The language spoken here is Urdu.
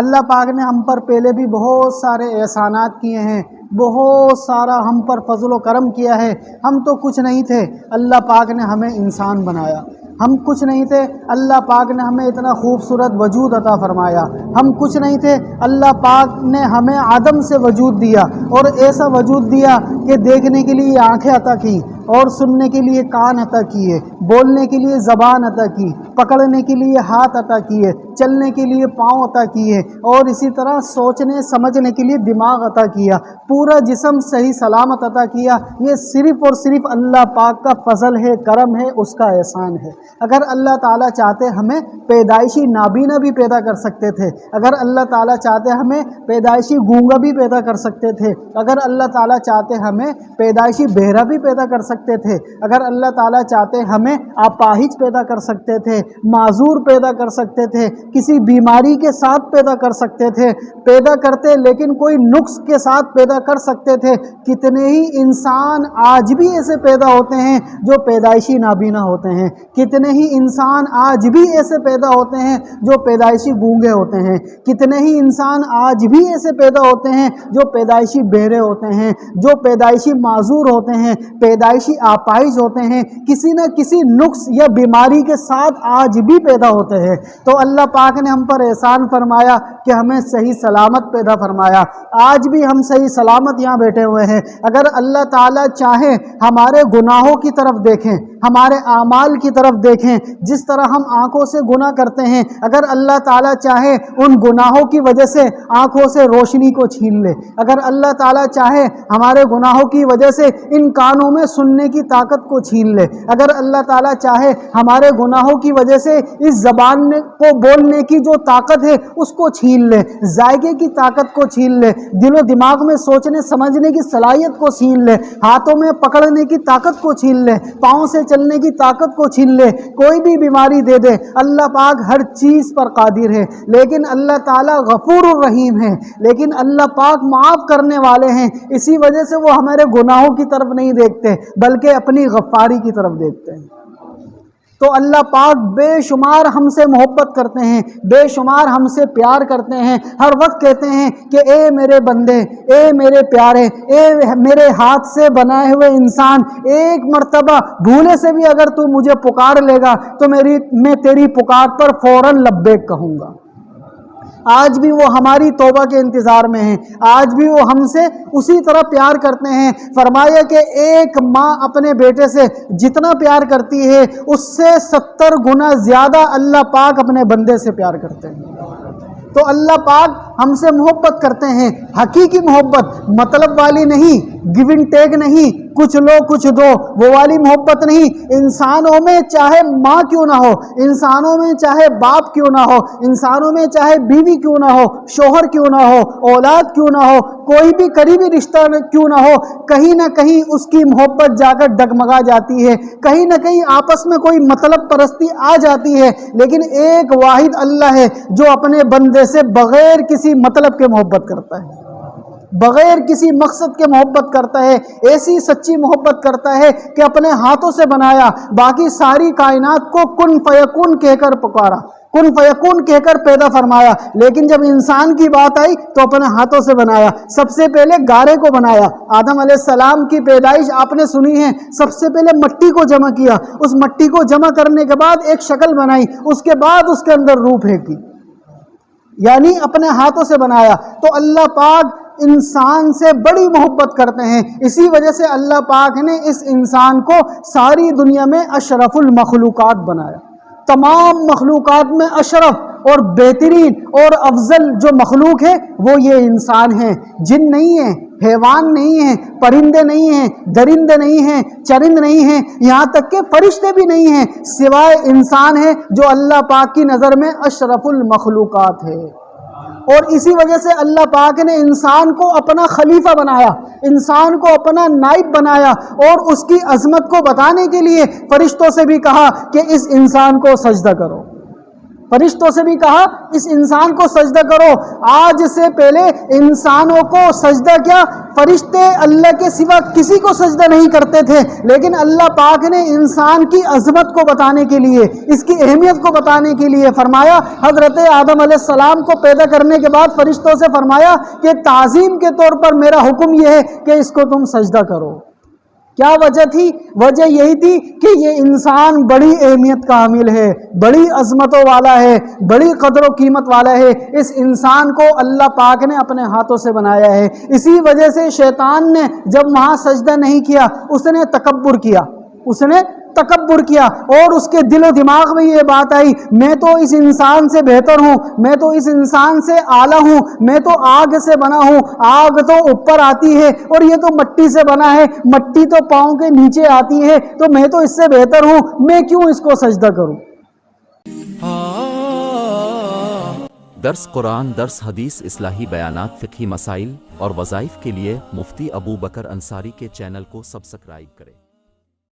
اللہ پاک نے ہم پر پہلے بھی بہت سارے احسانات کیے ہیں، بہت سارا ہم پر فضل و کرم کیا ہے۔ ہم تو کچھ نہیں تھے، اللہ پاک نے ہمیں انسان بنایا۔ ہم کچھ نہیں تھے، اللہ پاک نے ہمیں اتنا خوبصورت وجود عطا فرمایا۔ ہم کچھ نہیں تھے، اللہ پاک نے ہمیں آدم سے وجود دیا اور ایسا وجود دیا کہ دیکھنے کے لیے آنکھیں عطا کی اور سننے کے لیے کان عطا کیے، بولنے کے لیے زبان عطا کی، پکڑنے کے لیے ہاتھ عطا کیے، چلنے کے لیے پاؤں عطا کیے اور اسی طرح سوچنے، سمجھنے کے لیے دماغ عطا کیا، پورا جسم صحیح سلامت عطا کیا۔ یہ صرف اور صرف اللہ پاک کا فضل ہے، کرم ہے، اس کا احسان ہے۔ اگر اللہ تعالیٰ چاہتے ہمیں پیدائشی نابینا بھی پیدا کر سکتے تھے، اگر اللہ تعالیٰ چاہتے ہمیں پیدائشی گونگا بھی پیدا کر سکتے تھے، اگر اللہ تعالیٰ چاہتے ہمیں پیدائشی بہرا بھی پیدا کر سکتے تھے، اگر اللہ تعالیٰ چاہتے ہمیں اپاہج پیدا کر سکتے تھے، معذور پیدا کر سکتے تھے، کسی بیماری کے ساتھ پیدا کر سکتے تھے، پیدا کرتے لیکن کوئی نقص کے ساتھ پیدا کر سکتے تھے، کتنے ہی انسان آج بھی ایسے پیدا ہوتے ہیں جو پیدائشی نابینا ہوتے ہیں کتنے ہی انسان آج بھی ایسے پیدا ہوتے ہیں جو پیدائشی گونگے ہوتے ہیں۔ کتنے ہی انسان آج بھی ایسے پیدا ہوتے ہیں جو پیدائشی بہرے ہوتے ہیں، جو پیدائشی معذور ہوتے ہیں، پیدائشی آپائش ہوتے ہیں۔ کسی نہ کسی نقص یا بیماری کے ساتھ آج بھی پیدا ہوتے ہیں۔ تو اللہ پاک نے ہم پر احسان فرمایا کہ ہمیں صحیح سلامت پیدا فرمایا۔ آج بھی ہم صحیح سلامت یہاں بیٹھے ہوئے ہیں۔ اگر اللہ تعالیٰ چاہیں ہمارے گناہوں کی طرف دیکھیں ہمارے اعمال کی طرف دیکھیں، جس طرح ہم آنکھوں سے گناہ کرتے ہیں، اگر اللہ تعالیٰ چاہے ان گناہوں کی وجہ سے آنکھوں سے روشنی کو چھین لے۔ اگر اللہ تعالیٰ چاہے ہمارے گناہوں کی وجہ سے ان کانوں میں سننے کی طاقت کو چھین لے۔ اگر اللہ تعالیٰ چاہے ہمارے گناہوں کی وجہ سے اس زبان کو بولنے کی جو طاقت ہے، اس کو چھین لے، ذائقے کی طاقت کو چھین لے، دل و دماغ میں سوچنے، سمجھنے کی صلاحیت کو چھین لے، ہاتھوں میں پکڑنے کی طاقت کو چھین لے، پاؤں سے چلنے کی طاقت کو چھین لے، کوئی بھی بیماری دے دے۔ اللہ پاک ہر چیز پر قادر ہے۔ لیکن اللہ تعالیٰ غفور الرحیم ہے۔ لیکن اللہ پاک معاف کرنے والے ہیں۔ اسی وجہ سے وہ ہمارے گناہوں کی طرف نہیں دیکھتے، بلکہ اپنی غفاری کی طرف دیکھتے ہیں۔ تو اللہ پاک بے شمار ہم سے محبت کرتے ہیں، بے شمار ہم سے پیار کرتے ہیں۔ ہر وقت کہتے ہیں کہ اے میرے بندے، اے میرے پیارے، اے میرے ہاتھ سے بنائے ہوئے انسان، ایک مرتبہ بھولے سے بھی اگر تو مجھے پکار لے گا تو میری، میں تیری پکار پر فوراً لبیک کہوں گا۔ آج بھی وہ ہماری توبہ کے انتظار میں ہیں۔ آج بھی وہ ہم سے اسی طرح پیار کرتے ہیں۔ فرمایا کہ ایک ماں اپنے بیٹے سے جتنا پیار کرتی ہے، اس سے ستر گنا زیادہ اللہ پاک اپنے بندے سے پیار کرتے ہیں۔ تو اللہ پاک ہم سے محبت کرتے ہیں، حقیقی محبت مطلب والی نہیں گیون ٹیک نہیں، کچھ لو، کچھ دو، وہ والی محبت نہیں۔ انسانوں میں چاہے ماں کیوں نہ ہو، انسانوں میں چاہے باپ کیوں نہ ہو، انسانوں میں چاہے بیوی کیوں نہ ہو، شوہر کیوں نہ ہو، اولاد کیوں نہ ہو، کوئی بھی قریبی رشتہ کیوں نہ ہو، کہیں نہ کہیں اس کی محبت جا کر ڈگمگا جاتی ہے۔ کہیں نہ کہیں آپس میں کوئی مطلب پرستی آ جاتی ہے، لیکن ایک واحد اللہ ہے جو اپنے بندے سے بغیر کسی مطلب کے محبت کرتا ہے، بغیر کسی مقصد کے محبت کرتا ہے، ایسی سچی محبت کرتا ہے کہ اپنے ہاتھوں سے بنایا، باقی ساری کائنات کو کن فیکون کہہ کر پکارا، کن فیکون کہہ کر پیدا فرمایا۔ لیکن جب انسان کی بات آئی تو اپنے ہاتھوں سے بنایا، سب سے پہلے گارے کو بنایا۔ آدم علیہ السلام کی پیدائش آپ نے سنی ہے، سب سے پہلے مٹی کو جمع کیا۔ اس مٹی کو جمع کرنے کے بعد ایک شکل بنائی، اس کے بعد اس کے اندر روح پھینکی۔ یعنی اپنے ہاتھوں سے بنایا۔ تو اللہ پاک انسان سے بڑی محبت کرتے ہیں۔ اسی وجہ سے اللہ پاک نے اس انسان کو ساری دنیا میں اشرف المخلوقات بنایا۔ تمام مخلوقات میں اشرف اور بہترین اور افضل جو مخلوق ہے، وہ یہ انسان ہیں۔ جن نہیں ہیں حیوان نہیں ہیں، پرندے نہیں ہیں درندے نہیں ہیں، چرند نہیں ہیں، یہاں تک کہ فرشتے بھی نہیں ہیں، سوائے انسان ہے جو اللہ پاک کی نظر میں اشرف المخلوقات ہے اور اسی وجہ سے اللہ پاک نے انسان کو اپنا خلیفہ بنایا، انسان کو اپنا نائب بنایا، اور اس کی عظمت کو بتانے کے لیے فرشتوں سے بھی کہا کہ اس انسان کو سجدہ کرو۔ فرشتوں سے بھی کہا، اس انسان کو سجدہ کرو۔ آج سے پہلے انسانوں کو سجدہ کیا۔ فرشتے اللہ کے سوا کسی کو سجدہ نہیں کرتے تھے، لیکن اللہ پاک نے انسان کی عظمت کو بتانے کے لیے، اس کی اہمیت کو بتانے کے لیے فرمایا۔ حضرت آدم علیہ السلام کو پیدا کرنے کے بعد فرشتوں سے فرمایا کہ تعظیم کے طور پر میرا حکم یہ ہے کہ اس کو تم سجدہ کرو۔ کیا وجہ تھی؟ وجہ یہی تھی کہ یہ انسان بڑی اہمیت کا حامل ہے، بڑی عظمتوں والا ہے، بڑی قدر و قیمت والا ہے۔ اس انسان کو اللہ پاک نے اپنے ہاتھوں سے بنایا ہے۔ اسی وجہ سے شیطان نے جب وہاں سجدہ نہیں کیا، اس نے تکبر کیا۔ اس نے تکبر کیا اور اس کے دل و دماغ میں یہ بات آئی، میں تو اس انسان سے بہتر ہوں، میں تو اس انسان سے اعلیٰ ہوں، میں تو آگ سے بنا ہوں، آگ تو اوپر آتی ہے اور یہ تو مٹی سے بنا ہے، مٹی تو پاؤں کے نیچے آتی ہے، تو میں تو اس سے بہتر ہوں، میں کیوں اس کو سجدہ کروں؟ درس قرآن، درس حدیث، اصلاحی بیانات، فقہی مسائل اور وظائف کے لیے مفتی ابو بکر انصاری کے چینل کو سبسکرائب کریں۔